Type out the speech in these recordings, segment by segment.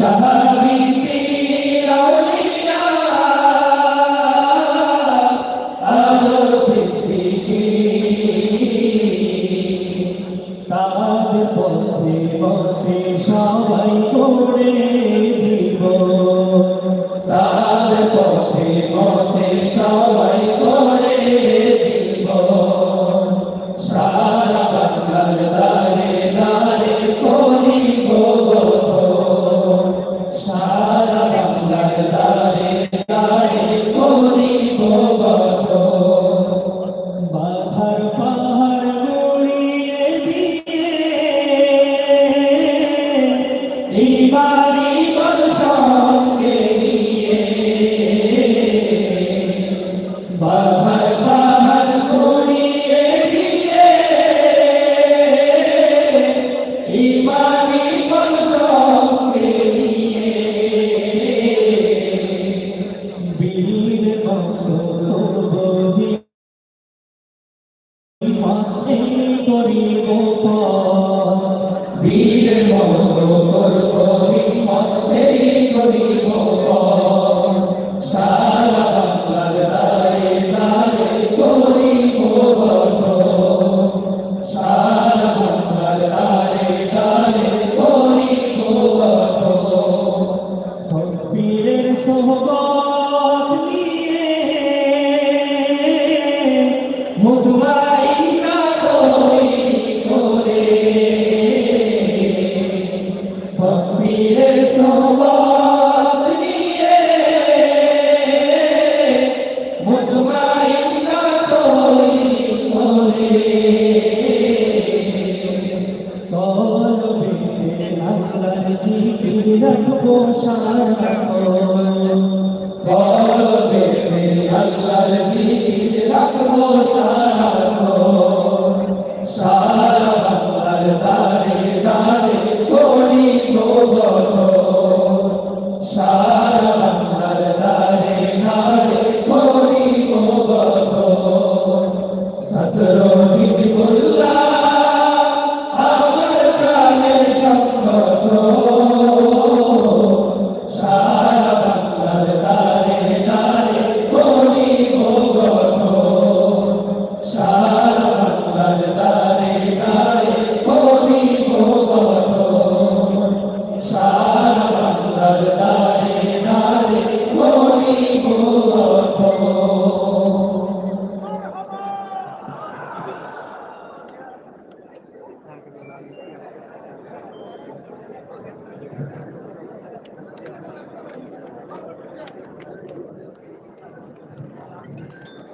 Sahara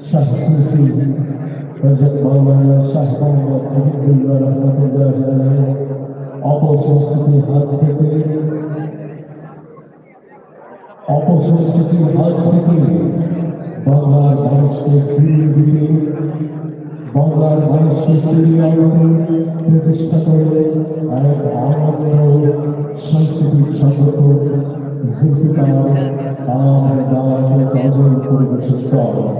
Shah সুফি হযরত মাওলানা শাহ মোহাম্মদ মুহিবুল্লাহ রহমাতুল্লাহ আলাইহি অপসংস্কৃতির হাত থেকে অপসংস্কৃতির হাত থেকে বাংলার মানুষকে ফিরিয়ে দিতে বাংলার মানুষকে ফিরিয়ে আনতে পরিবেশন করে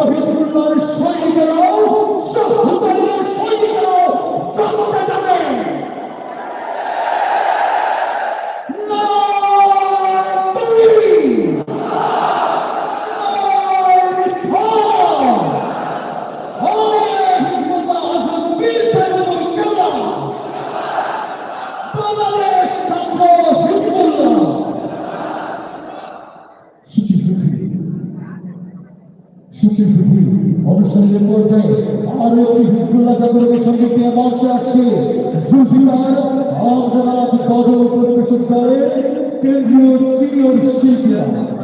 ছাত্র হিজবুল্লাহর সৈনিকেরাও পরিবেশন করে কেন্দ্রীয় সিনিয়র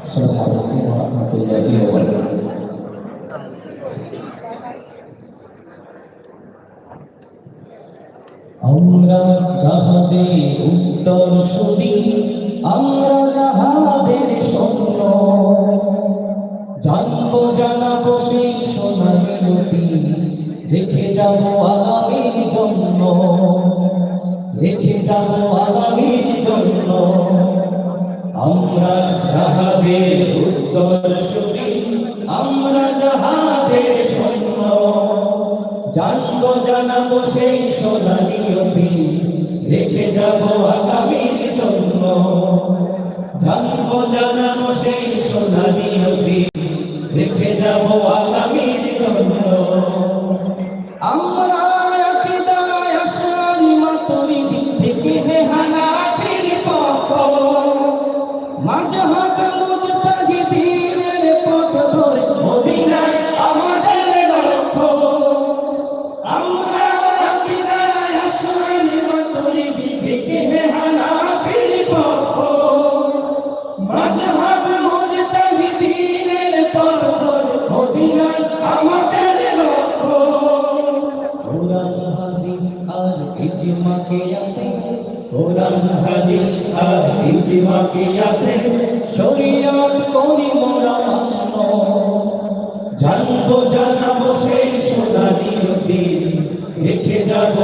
Assalamualaikum warahmatullahi wabarakatuh. আমরা যাহাদের উত্তর শুনি আমরা যাহাদের সৈন্য জানব, জানাব সেই সোনালি নদী রেখে যাব আগামীর জন্য রেখে যাব আগামীর জানব সেই সোনালী অতি রেখে যাব আগামীর জন্য। জানব জানাব সেই সোনালি ইজমাকে আছে করি মোরা মান্য জানব জানাব সেই সোনালি নদী। রেখে যাব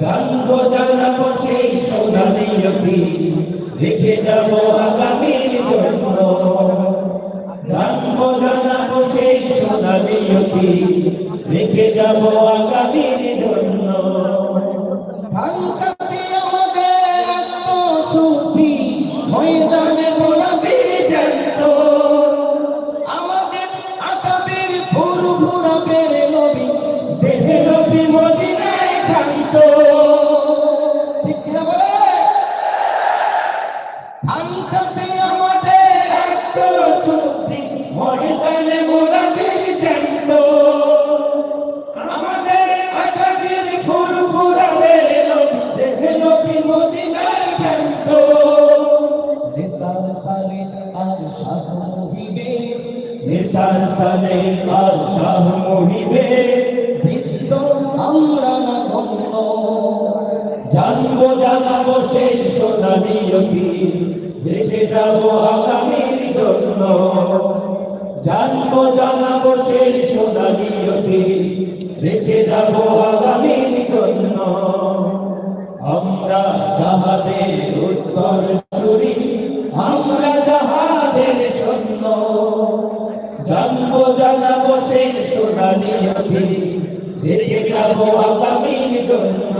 জানব, জানাব সেই সোনালি নদী রেখে যাব আগামীর জন্য। জানব, জানাব সেই সোনালি নদী রেখে যাব আগামীর জন্য। ময়দানে মোনাবির জানত। আমাদের আকাবের ভুরু ভুরা বেড়ে নবী, দেহে নিসার সালে আর শাহ মহিবে বৃত্ত আমরা না ধন্য। জানব জানাব সেই সোনালি অতি রেখে যাব আগামীর জন্য। জানব জানাব সেই সোনালি অতি রেখে যাব আগামীর জন্য। আমরা যাহাদের উত্তর জানব জানা সাথী রেখে যাব আগামীর জন্য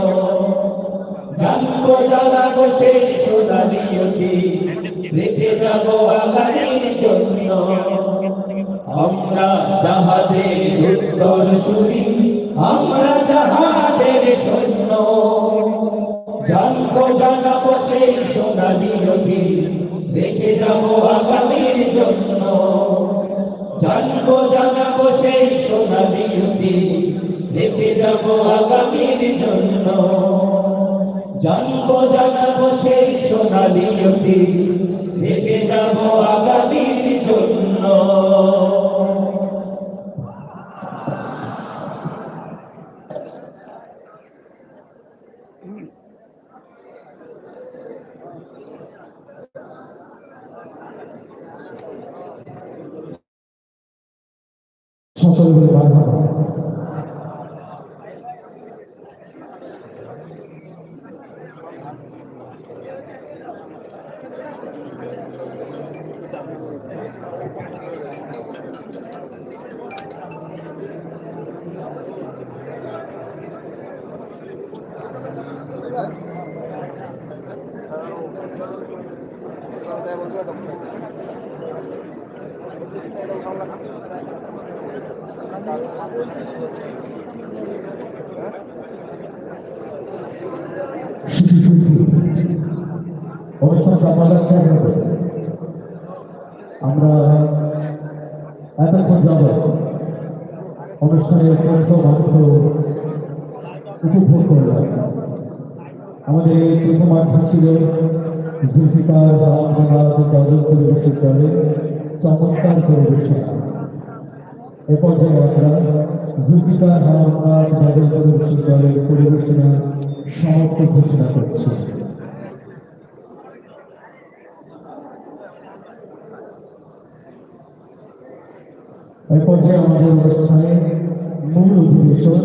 জানব জানাব সেই সোনালিয়তি রেখে যাব আগামীর জন্য আমরা যাহাদের উত্তর শুনি আমরা যাহাদের সৈন্য জানব জানাব সেই সোনালিয়তি রেখে যাব আগামীর জন্য। সেই সোনালিয়তি রেখে যাব আগামীর জন্য। জানব জানাব সেই সোনালিয়তি রেখে যাব আগামীর জন্য। そういうことがあるから。আমরা এতক্ষণ যাব আমাদের ছিল জুলফিকার রহমান গজল পরিবেশন করে চমৎকার পরিবেশনা এ পর্যায়ে আমরা রহমান গজল পরিবেশন করে পরিবেশনা সমাপ্ত ঘোষণা করছি পর্যায়ে আমাদের অনুষ্ঠানে মূল অধিবেশন,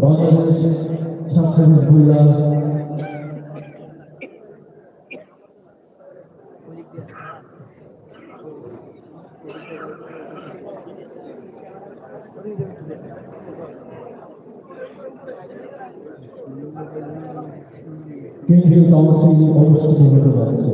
বাংলাদেশ কেন্দ্রীয় কাউন্সিল অনুষ্ঠিত হতে যাচ্ছে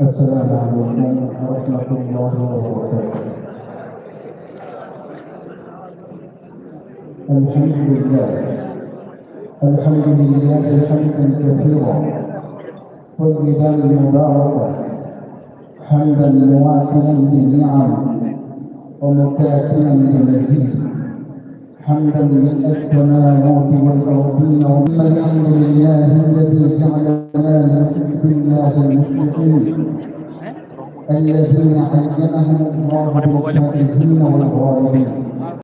السلام عليكم ورحمة الله وبركاته الحمد لله. الحمد لله حمدا كثيرا. طيبا مباركا حمدا موافيا للنعم ومكافئا لمزيد حمدا ملء السماوات والأرضين والحمد لله الذي جعلنا من حزب الله المفلحين الذين عينهم الله بالفائزين والغالبين